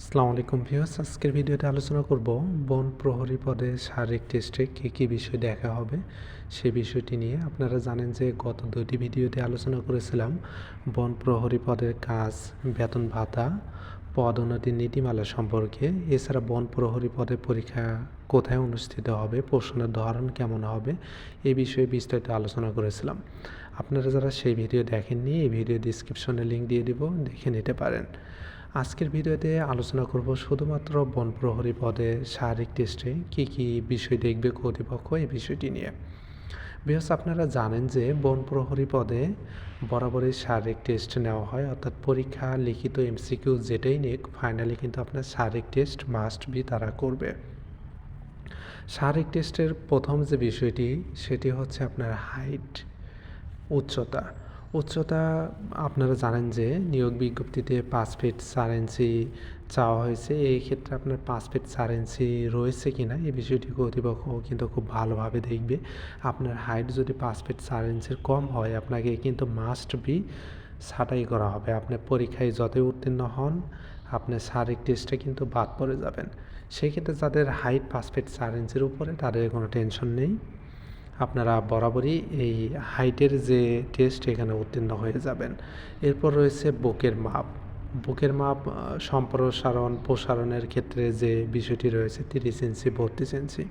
আসসালামু আলাইকুম ভিউয়ার্স, আজকের ভিডিওতে আলোচনা করব বন প্রহরী পদে শারীরিক টেস্টে কী কী বিষয় দেখা হবে সে বিষয়টি নিয়ে। আপনারা জানেন যে গত দুটি ভিডিওতে আলোচনা করেছিলাম বন প্রহরী পদের কাজ, বেতন ভাতা পদোন্নতির নীতিমালা সম্পর্কে। এছাড়া বন প্রহরী পদে পরীক্ষা কোথায় অনুষ্ঠিত হবে, প্রশ্নের ধরন কেমন হবে এই বিষয়ে বিস্তারিত আলোচনা করেছিলাম। আপনারা যারা সেই ভিডিও দেখেননি, এই ভিডিও ডিসক্রিপশনে লিঙ্ক দিয়ে দিব, দেখে নিতে পারেন। আজকের ভিডিওতে আলোচনা করব শুধুমাত্র বন প্রহরী পদে শারীরিক টেস্টে কী কী বিষয় দেখবে কর্তৃপক্ষ এই বিষয়টি নিয়ে। বিকজ আপনারা জানেন যে বন প্রহরী পদে বরাবরই শারীরিক টেস্ট নেওয়া হয়, অর্থাৎ পরীক্ষা, লিখিত এমসিকিউ যেটাই নিক ফাইনালি কিন্তু আপনার শারীরিক টেস্ট মাস্ট বি তারা করবে। শারীরিক টেস্টের প্রথম যে বিষয়টি, সেটি হচ্ছে আপনার হাইট উচ্চতা। উচ্চতা, আপনারা জানেন যে নিয়োগ বিজ্ঞপ্তিতে পাঁচ ফিট চার ইঞ্চি চাওয়া হয়েছে। এই ক্ষেত্রে আপনার পাঁচ ফিট চার ইঞ্চি রয়েছে কি না এই বিষয়টি কর্তৃপক্ষ কিন্তু খুব ভালোভাবে দেখবে। আপনার হাইট যদি পাঁচ ফিট চার ইঞ্চির কম হয়, আপনাকে কিন্তু মাস্ট বি ছাঁটাই করা হবে। আপনি পরীক্ষায় যতই উত্তীর্ণ হন আপনার শারীরিক টেস্টে কিন্তু বাদ পড়ে যাবেন। সেক্ষেত্রে যাদের হাইট পাঁচ ফিট চার ইঞ্চির উপরে, তাদের কোনো টেনশন নেই। আপনারা বরাবরই এই হাইটের যে টেস্ট এখানে উত্তীর্ণ হয়ে যাবেন। এরপর রয়েছে বুকের মাপ। বুকের মাপ সম্প্রসারণ, প্রসারণের ক্ষেত্রে যে বিষয়টি রয়েছে তিরিশ ইঞ্চি, বত্রিশ ইঞ্চি।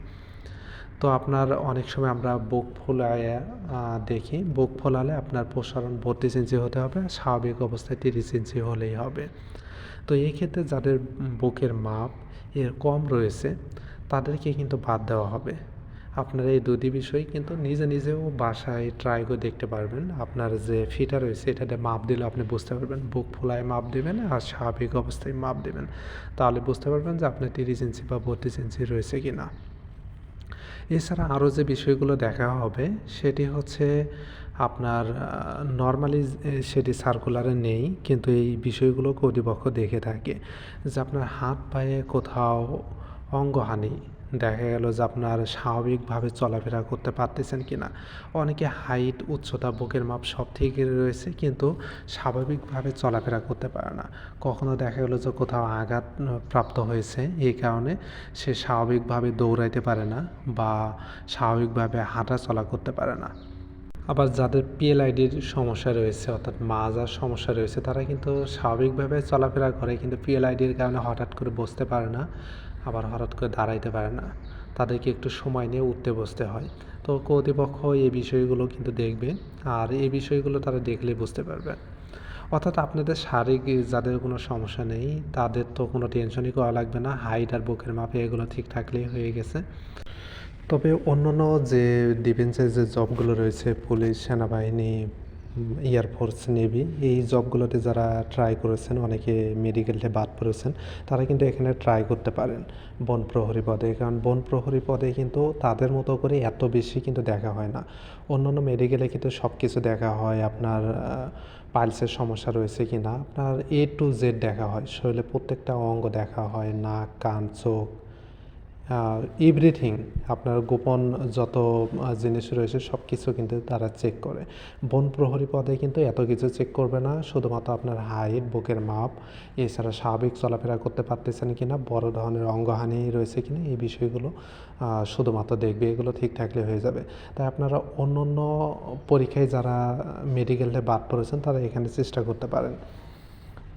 তো আপনার অনেক সময় আমরা বুক ফোলায় দেখি। বুক ফোলালে আপনার প্রসারণ বত্রিশ ইঞ্চি হতে হবে, স্বাভাবিক অবস্থায় তিরিশ ইঞ্চি হলেই হবে। তো এই ক্ষেত্রে যাদের বুকের মাপ এর কম রয়েছে, তাদেরকে কিন্তু বাদ দেওয়া হবে। আপনারা এই দুটি বিষয় কিন্তু নিজে নিজেও বাসায় ট্রাই করে দেখতে পারবেন। আপনার যে ফিটা রয়েছে, এটাতে মাপ দিলে আপনি বুঝতে পারবেন। বুক ফোলায় মাপ দেবেন আর স্বাভাবিক অবস্থায় মাপ দেবেন। তাহলে বুঝতে পারবেন যে আপনার তিরিশ ইঞ্চি বা বত্রিশ ইঞ্চি রয়েছে কি না এছাড়া আরও যে বিষয়গুলো দেখা হবে, সেটি হচ্ছে আপনার নর্মালি সেটি সার্কুলারে নেই, কিন্তু এই বিষয়গুলো কর্তৃপক্ষ দেখে থাকে যে আপনার হাত পায়ে কোথাও অঙ্গহানি দেখা গেল যে আপনার স্বাভাবিকভাবে চলাফেরা করতে পারতেছেন কি না অনেকে হাইট উচ্চতা, বুকের মাপ সব থেকে রয়েছে, কিন্তু স্বাভাবিকভাবে চলাফেরা করতে পারে না। কখনো দেখা গেলো যে কোথাও আঘাত প্রাপ্ত হয়েছে, এই কারণে সে স্বাভাবিকভাবে দৌড়াইতে পারে না বা স্বাভাবিকভাবে হাঁটা চলা করতে পারে না। আবার যাদের পিএলআইডির সমস্যা রয়েছে, অর্থাৎ মাজার সমস্যা রয়েছে, তারা কিন্তু স্বাভাবিকভাবে চলাফেরা করে, কিন্তু পিএলআইডির কারণে হঠাৎ করে বসতে পারে না। আবার হঠাৎ করে দাঁড়াইতে পারে না। তাদেরকে একটু সময় নিয়ে উঠতে বসতে হয়। তো কর্তৃপক্ষ এই বিষয়গুলো কিন্তু দেখবে আর এই বিষয়গুলো তারা দেখলে বুঝতে পারবে। অর্থাৎ আপনাদের শারীরিক যাদের কোনো সমস্যা নেই, তাদের তো কোনো টেনশনই করা লাগবে না। হাইট আর বুকের মাপে এগুলো ঠিক থাকলেই হয়ে গেছে। তবে অন্যান্য যে ডিফেন্সের যে জবগুলো রয়েছে, পুলিশ, সেনাবাহিনী এয়ারফোর্স নেভি এই জবগুলোতে যারা ট্রাই করেছেন, অনেকে মেডিকেলতে বাদ পড়েছেন, তারা কিন্তু এখানে ট্রাই করতে পারেন বন প্রহরী পদে। কারণ বন প্রহরী পদে কিন্তু তাদের মতো করে এত বেশি কিন্তু দেখা হয় না। অন্যান্য মেডিকেলে কিন্তু সব কিছু দেখা হয়, আপনার পাইলসের সমস্যা রয়েছে কি না আপনার এ টু জেড দেখা হয়। শরীরে প্রত্যেকটা অঙ্গ দেখা হয়, নাক, কান, চোখ এভরিথিং আপনার গোপন যত জিনিস রয়েছে সব কিছু কিন্তু তারা চেক করে। বন প্রহরী পদে কিন্তু এত কিছু চেক করবে না, শুধুমাত্র আপনার হাইট বুকের মাপ, এছাড়া স্বাভাবিক চলাফেরা করতে পারতেছেন কি না বড় ধরনের অঙ্গহানি রয়েছে কি না এই বিষয়গুলো শুধুমাত্র দেখবে, এগুলো ঠিক থাকলে হয়ে যাবে। তাই আপনারা অন্য অন্য পরীক্ষায় যারা মেডিকেলে বাদ পড়েছেন, তারা এখানে চেষ্টা করতে পারেন।